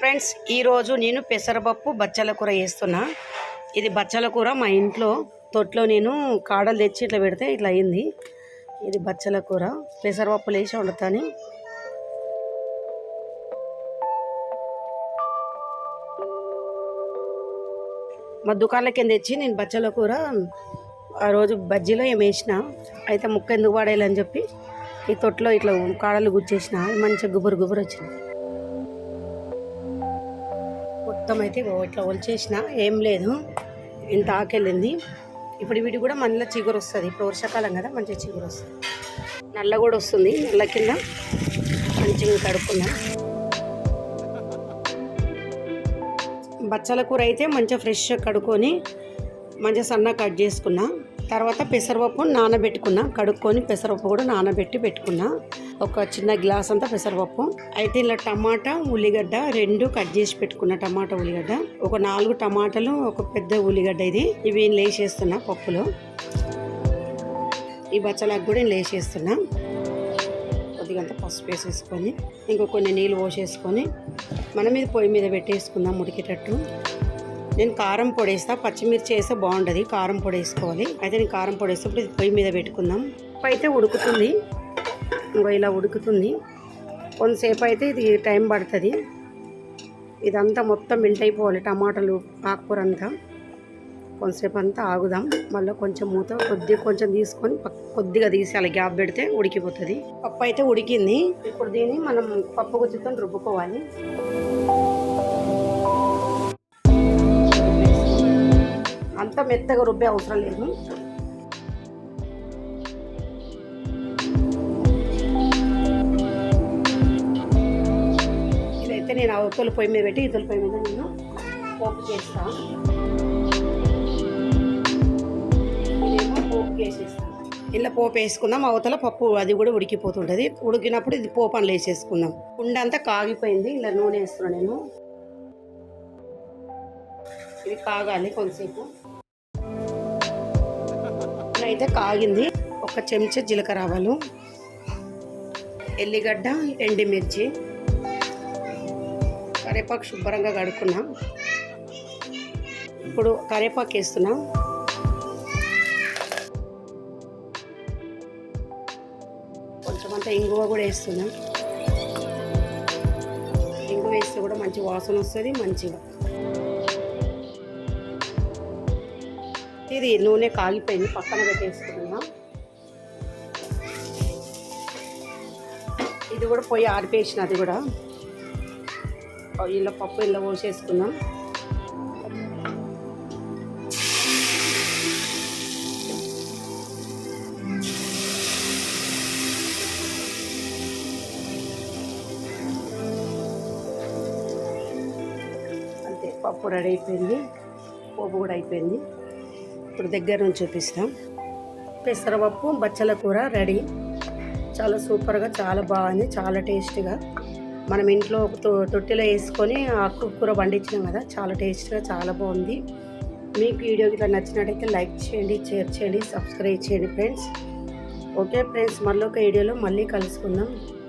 Friends ఈరోజు నేను పెసరపప్పు బచ్చల కూర వేస్తున్నా ఇది బచ్చల కూర మా ఇంట్లో తొట్లో నేను కాడలు తెచ్చి ఇట్లా పెడితే ఇట్లా అయింది. ఇది బచ్చల కూర పెసరపప్పులు వేసి వండుతాను. మా దుకాణాల కింద తెచ్చి నేను బచ్చల కూర ఆ రోజు బజ్జీలో ఏం వేసిన. అయితే ముక్క ఎందుకు వాడేయాలని చెప్పి ఈ తొట్లో ఇట్లా కాడలు గుచ్చేసిన మంచిగా గుబురు గుబురు వచ్చింది. మొత్తం అయితే ఇట్లా ఒలిచేసిన ఏం లేదు. ఇంత ఆకెళ్ళింది. ఇప్పుడు వీటి కూడా మనలో చిగురు వస్తుంది. ఇప్పుడు వర్షాకాలం కదా మంచిగా చిగురు వస్తుంది. నల్ల కూడా వస్తుంది నల్ల కింద మంచిగా కడుక్కున్నా. బచ్చల కూర అయితే మంచిగా ఫ్రెష్గా కడుక్కొని మంచిగా సన్నగా కట్ చేసుకున్నా. తర్వాత పెసరపప్పు నానబెట్టుకున్నా కడుక్కొని పెసరపప్పు కూడా నానబెట్టి పెట్టుకున్నా. ఒక చిన్న గ్లాస్ అంతా పెసరపప్పు. అయితే ఇలా టమాటా ఉల్లిగడ్డ రెండు కట్ చేసి పెట్టుకున్న టమాటా ఉల్లిగడ్డ. ఒక నాలుగు టమాటాలు ఒక పెద్ద ఉల్లిగడ్డ ఇది. ఇవి లేచేస్తున్నా పప్పులో. ఈ బచ్చలకు కూడా నేను లేచేస్తున్నా కొద్దిగంత పసుపు వేసేసుకొని ఇంకో కొన్ని నీళ్ళు పోసేసుకొని మనం ఇది పొయ్యి మీద పెట్టేసుకుందాం ఉడికేటట్టు. నేను కారం పొడి వేస్తా పచ్చిమిర్చి వేస్తే బాగుంటుంది కారం పొడి వేసుకోవాలి అయితే నేను కారం పొడి వేస్తే ఇప్పుడు ఇది పొయ్యి మీద పెట్టుకుందాం. ఉప్పు అయితే ఉడుకుతుంది. ఇంకో ఇలా ఉడుకుతుంది. కొంతసేపు అయితే ఇది టైం పడుతుంది. ఇదంతా మొత్తం మిల్ట్ అయిపోవాలి టమాటాలు ఆకుకూర అంతా కొంతసేపు అంతా ఆగుదాం. మళ్ళీ కొంచెం మూత కొద్దిగా కొంచెం తీసుకొని కొద్దిగా తీసేయాలి. గ్యాప్ పెడితే ఉడికిపోతుంది. పప్పు అయితే ఉడికింది. ఇప్పుడు దీన్ని మనం పప్పు గుజ్జుతో రుబ్బుకోవాలి. అంత మెత్తగా రుబ్బే అవసరం లేదు. ఇదైతే నేను అవతల పొయ్యి మీద పెట్టి ఇతల పొయ్యి మీద నేను పోపు చేస్తాను ఇదేమో పోపు వేసేస్తాను ఇలా పోపు వేసుకుందాం అవతల పప్పు అది కూడా ఉడికిపోతుంటుంది. ఉడికినప్పుడు ఇది పోపు అని వేసేసుకుందాం. కుండ అంతా కాగిపోయింది ఇలా నూనె వేస్తున్నాను నేను. ఇది కాగాలి కొంతసేపు. అయితే కాగింది. ఒక చెంచా జీలకర్ర ఆవాలు ఎల్లిగడ్డ ఎండిమిర్చి కరివేపాకు శుభ్రంగా కడుక్కున్నా. ఇప్పుడు కరివేపాకు వేస్తున్నా. కొంచెం అంతా ఇంగువ కూడా వేస్తున్నా. ఇంగువ వేస్తే కూడా మంచి వాసన వస్తుంది మంచిగా. ఇది నూనె కాగిపోయింది పక్కన పెట్టేసుకున్నా. ఇది కూడా పోయి ఆడిపేసిన అది కూడా. ఇలా పప్పు ఇలా పోసేసుకున్నాం. అంతే పప్పు రెడీ అయిపోయింది పోపు కూడా అయిపోయింది. ఇప్పుడు దగ్గర నుంచి చూపిస్తాం. పెసరపప్పు బచ్చల కూర రెడీ. చాలా సూపర్గా చాలా బాగుంది చాలా టేస్టీగా. మనం ఇంట్లో తొ- తొట్టెలో వేసుకొని ఆకు కూర పండించినాం కదా చాలా టేస్ట్గా చాలా బాగుంది. మీకు వీడియో ఇట్లా నచ్చినట్టయితే లైక్ చేయండి షేర్ చేయండి సబ్స్క్రైబ్ చేయండి ఫ్రెండ్స్. ఓకే ఫ్రెండ్స్ మళ్ళీ ఒక వీడియోలో మళ్ళీ కలుసుకుందాం.